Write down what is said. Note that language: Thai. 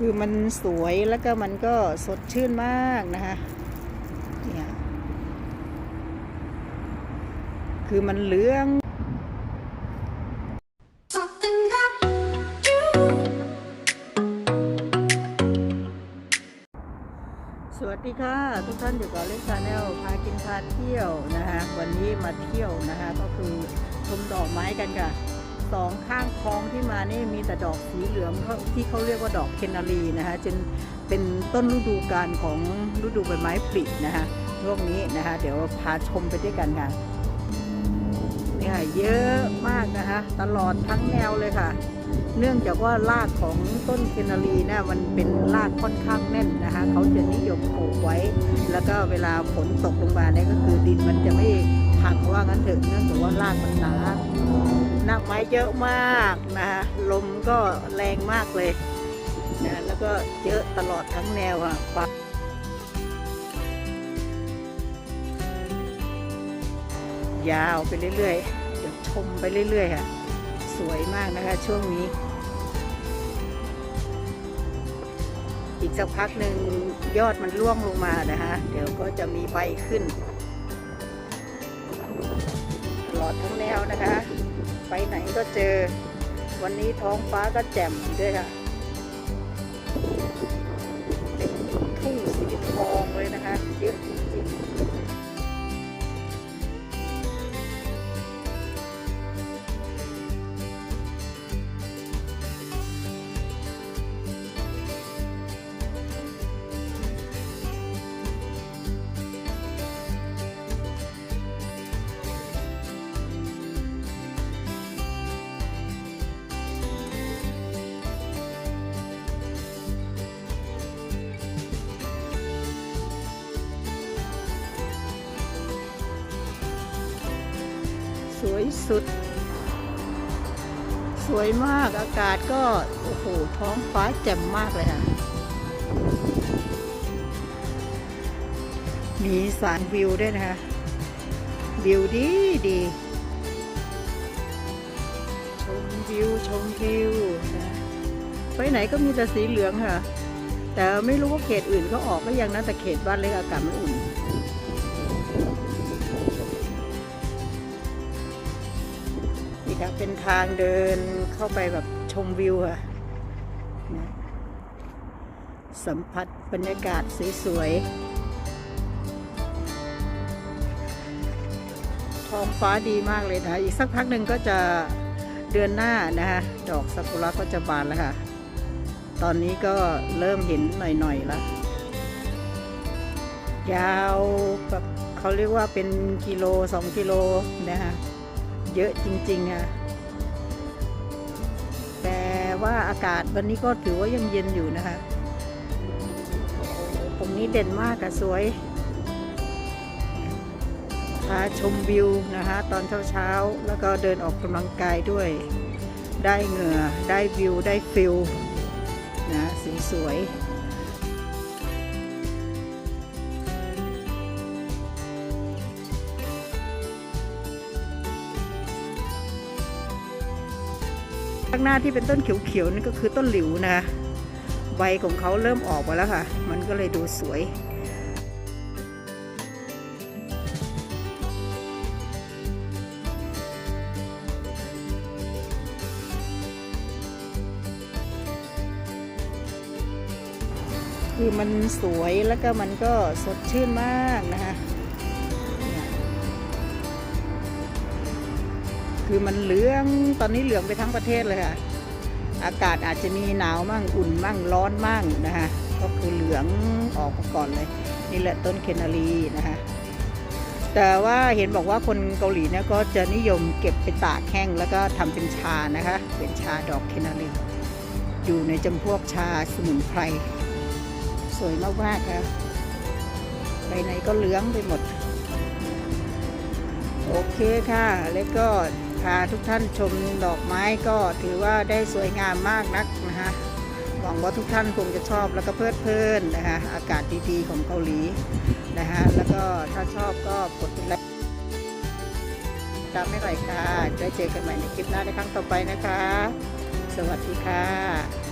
คือมันสวยแล้วก็มันก็สดชื่นมากนะคะเนี่ยคือมันเหลืองสวัสดีค่ะ ทุกท่านอยู่กับเล็กชาแนลพากินพาเที่ยวนะคะวันนี้มาเที่ยวนะคะก็คือชมดอกไม้กันค่ะ สองข้างคลองที่มานี่มีแต่ดอกสีเหลืองที่เขาเรียกว่าดอกเคนนารีนะคะจนเป็นต้นฤดูกาลของฤดูใบไม้ผลินะคะช่วงนี้นะคะ เดี๋ยวพาชมไปด้วยกันค่ะนี่ค่ะเยอะมากนะคะ ตลอดทั้งแนวเลยค่ะ เนื่องจากว่ารากของต้นเคนนารีเนี่ยมันเป็นรากค่อนข้างแน่นนะคะ เขาจะนิยมปลูกไว้ แล้วก็เวลาฝนตกลงมาเนี่ยก็คือดินมันจะไม่พังว่างั้นเถอะเนื่องจากว่ารากมันหนา หนักไม้เยอะมากนะคะลมก็แรงมากเลยนะแล้วก็เยอะตลอดทั้งแนวค่ะปยาวไปเรื่อยๆ เดี๋ยวชมไปเรื่อยๆค่ะ สวยมากนะคะช่วงนี้ อีกสักพักหนึ่งยอดมันร่วงลงมานะคะเดี๋ยวก็จะมีใบขึ้น ตลอดทั้งแนวนะคะ ไปไหนก็เจอ วันนี้ท้องฟ้าก็แจ่มด้วยค่ะเป็นทุ่งสีทองเลยนะคะ วยสุด สวยมากอากาศก็ โอ้โห ท้องฟ้าแจ่มมากเลยค่ะ มีสารวิวด้วยนะคะ วิวดีดี ชมวิว ชมวิวนะไปไหนก็มีแต่สีเหลืองค่ะ แต่ไม่รู้ว่าเขตอื่นเขาออกก็ยังนะแต่เขตบ้านเล็กอากาศมันอุ่น เป็นทางเดินเข้าไปแบบชมวิวค่ะนะสัมผัสบรรยากาศสวยๆ ท้องฟ้าดีมากเลยนะคะอีกสักพักหนึ่งก็จะเดือนหน้านะคะดอกซากุระก็จะบานแล้วค่ะ ตอนนี้ก็เริ่มเห็นหน่อยๆแล้วยาวแบบเขาเรียกว่าเป็นกิโลสองกิโลนะคะ เยอะจริงๆค่ะแต่ว่าอากาศวันนี้ก็ถือว่ายังเย็นอยู่นะคะ ตรงนี้เด่นมากอะสวยพาชมวิวนะคะ ตอนเช้าๆ แล้วก็เดินออกกำลังกายด้วย ได้เหงื่อ ได้วิว ได้ฟิลนะสีสวย ข้างหน้าที่เป็นต้นเขียวๆนี่ก็คือต้นหลิวนะคะใบของเขาเริ่มออกมาแล้วค่ะ มันก็เลยดูสวยคือมันสวยแล้วก็มันก็สดชื่นมากนะคะ คือมันเหลืองตอนนี้เหลืองไปทั้งประเทศเลยค่ะ อากาศอาจจะมีหนาวมั่งอุ่นมั่งร้อนมั่งนะคะก็คือเหลืองออกมาก่อนเลย นี่แหละต้นเคนารีนะคะแต่ว่าเห็นบอกว่าคนเกาหลีเนี่ยก็จะนิยมเก็บไปตากแห้งแล้วก็ทำเป็นชานะคะ เป็นชาดอกเคนารีอยู่ในจำพวกชาสมุนไพร สวยมากๆค่ะไปไหนก็เหลืองไปหมด โอเคค่ะ แล้วก็ พาทุกท่านชมดอกไม้ก็ถือว่าได้สวยงามมากนักนะคะหวังว่าทุกท่านคงจะชอบแล้วก็เพลิดเพลินนะคะอากาศดีๆของเกาหลีนะคะแล้วก็ถ้าชอบก็กดไลค์ตามให้หน่อยค่ะได้เจอกันใหม่ในคลิปหน้าในครั้งต่อไปนะคะ สวัสดีค่ะ